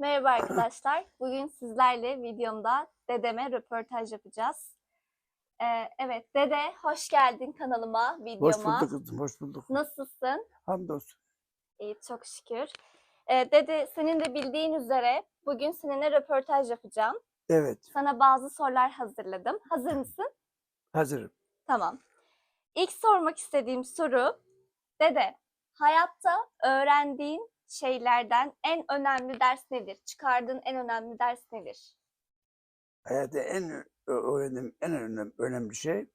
Merhaba arkadaşlar. Bugün sizlerle videomda dedeme röportaj yapacağız. Ee, evet dede hoş geldin kanalıma, Hoş videoma. bulduk kızım, hoş bulduk. Nasılsın? Hamdolsun. İyi çok şükür. Ee, dede senin de bildiğin üzere bugün seninle röportaj yapacağım. Evet, Sana bazı sorular hazırladım. Hazır mısın? hazırım. Tamam. İlk sormak istediğim soru, dede hayatta öğrendiğin şeylerden en önemli ders nedir? Çıkardığın en önemli ders nedir? Hayatta en öğrendiğim en önemli, önemli şey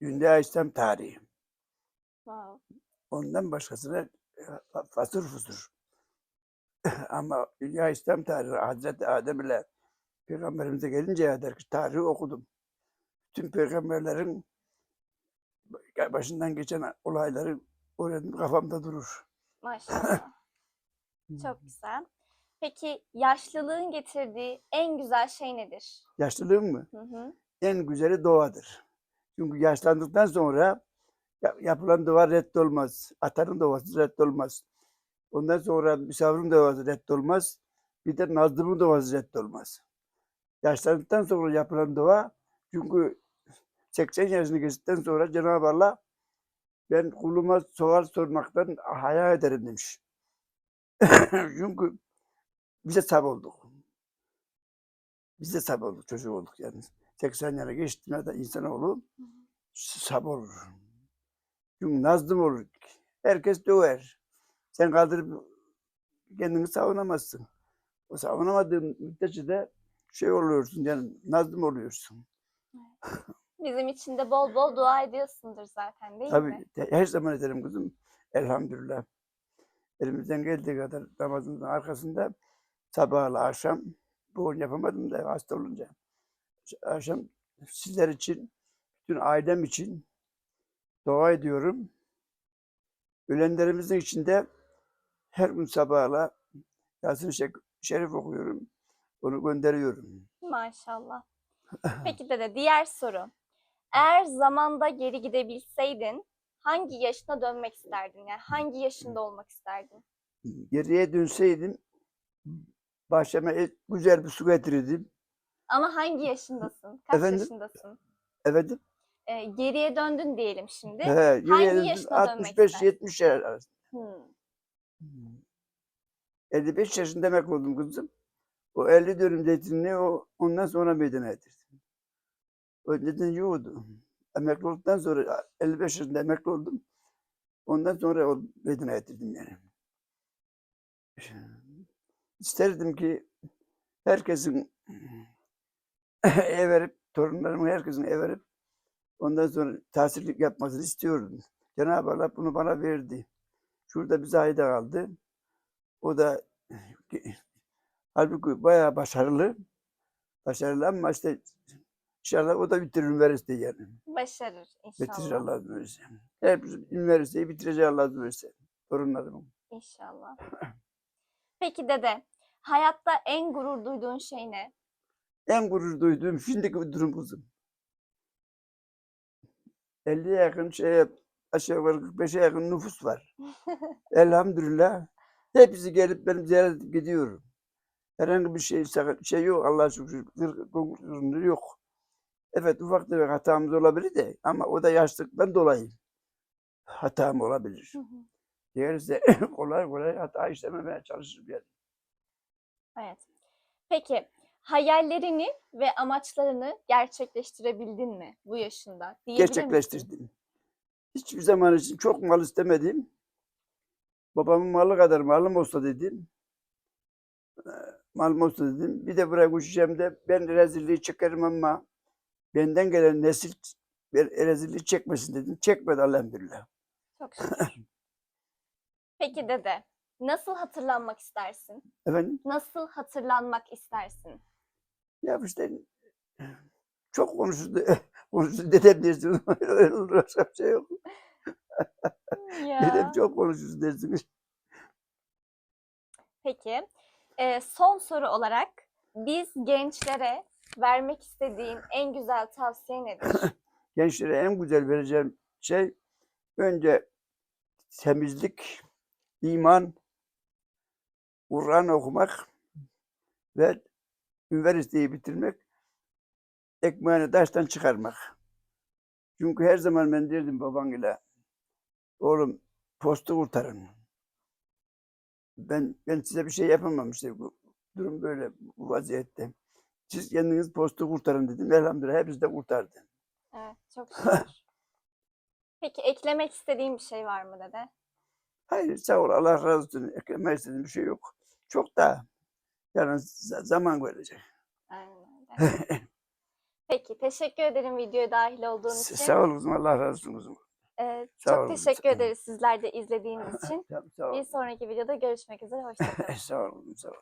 Dünya İslam tarihi. Wow. Ondan başkasına e, fa- fasır fusur. Ama Dünya İslam tarihi Hazreti Adem ile Peygamberimize gelinceye kadar tarihi okudum. Tüm peygamberlerin başından geçen olayları öğrendim kafamda durur. Maşallah. Çok güzel. Peki yaşlılığın getirdiği en güzel şey nedir? Yaşlılığın mı? Hı hı. en güzeli doğadır. Çünkü yaşlandıktan sonra ya- yapılan dua reddolmaz. Atanın duası reddolmaz. Ondan sonra misafirin duası reddolmaz. Bir de nazlımın duası reddolmaz. Yaşlandıktan sonra yapılan dua çünkü 80 yaşını geçtikten sonra Cenab-ı Allah ben kuluma soğal sormaktan haya ederim demiş. çünkü bize sab olduk. Biz de sab olduk, çocuk olduk yani. 80 yana geçtiğinde de insanoğlu sab olur. Çünkü nazlım olur. Herkes döver. Sen kaldırıp kendini savunamazsın. O savunamadığın müddetçe de şey oluyorsun yani nazlım oluyorsun. Bizim için de bol bol dua ediyorsundur zaten değil Tabii mi? te- her zaman ederim kızım. Elhamdülillah. Elimizden geldiği kadar namazımızın arkasında sabahla akşam bugün yapamadım da hasta olunca. Akşam sizler için, bütün ailem için dua ediyorum. Ölenlerimizin içinde her gün sabahla Yasin-i Şek- Şerif okuyorum. Onu gönderiyorum. Maşallah. Peki dede diğer soru. Eğer zamanda geri gidebilseydin hangi yaşına dönmek isterdin? Yani hangi yaşında olmak isterdin? Geriye dönseydim bahçeme güzel bir su getirirdim. Ama hangi yaşındasın? Kaç Efendim? yaşındasın? Efendim? Ee, geriye döndün diyelim şimdi. He, geriye hangi döndüm, yaşına dönmek 65-70 yaş arası. Hmm. 55 yaşında demek oldum kızım. O 50 dönüm zeytinini o, ondan sonra meydana getirdim. O neden yoktu. Emekli olduktan sonra 55 yaşında emekli oldum. Ondan sonra o meydana getirdim yani. İsterdim ki herkesin ev verip, torunlarımın herkesin ev verip ondan sonra tahsillik yapmasını istiyordum. Cenab-ı Allah bunu bana verdi. Şurada bir zahide kaldı. O da halbuki bayağı başarılı. Başarılı ama işte inşallah o da bitirir üniversiteyi yani. Başarır Bitirir inşallah. Allah izin verirse. Üniversiteyi bitirecek Allah izin verirse. Torunlarım. İnşallah. Peki dede, hayatta en gurur duyduğun şey ne? En gurur duyduğum şimdiki durum kızım. 50'ye yakın şeye aşağı yukarı 45'e yakın nüfus var. Elhamdülillah. Hepsi gelip benim ziyaret gidiyorum. Herhangi bir şey, şey yok Allah'a şükür. Gurur yok. Evet ufak tefek hatamız olabilir de ama o da yaşlıktan dolayı hatam olabilir. Hı hı. Diğerse kolay kolay hata işlememeye çalışırım yani. Evet. Peki, hayallerini ve amaçlarını gerçekleştirebildin mi bu yaşında? Diyebilir misin? gerçekleştirdim. Hiçbir zaman için çok mal istemedim. Babamın malı kadar malım olsa dedim. Eee, Malım olsa dedim. Bir de buraya koşacağım da ben rezilliği çekerim ama benden gelen nesil ben rezilliği çekmesin dedim. Çekmedi elhamdülillah. Çok şükür. Peki dede, nasıl hatırlanmak istersin? Efendim? Nasıl hatırlanmak istersin? Ya işte çok konuşuldu. konuşuldu dedem dersin. Öyle olur, Başka bir şey yok. Dedem çok konuşuldu dersin. Peki, e, son soru olarak biz gençlere vermek istediğin en güzel tavsiye nedir? gençlere en güzel vereceğim şey önce temizlik, iman, Kur'an okumak, ve üniversiteyi bitirmek ekmeğini taştan çıkarmak. Çünkü her zaman ben derdim babamla oğlum postu kurtarın. Ben ben size bir şey yapamam işte bu durum böyle bu vaziyette. Siz kendiniz postu kurtarın dedim. Elhamdülillah hepsi de kurtardı. Evet, çok şükür. Peki eklemek istediğin bir şey var mı dede? Hayır sağ ol Allah razı olsun. Eklemek istediğim bir şey yok. Çok da z- zaman. Aynen öyle. Peki, teşekkür ederim videoya dahil olduğun S- için. Sağ ol kızım Allah razı olsun. Ee, Sağ çok olun, teşekkür sağ olun. ederiz sizler de izlediğiniz için. Sağ, sağ ol. Bir sonraki videoda görüşmek üzere. Hoşçakalın. sağ ol kızım, sağ ol.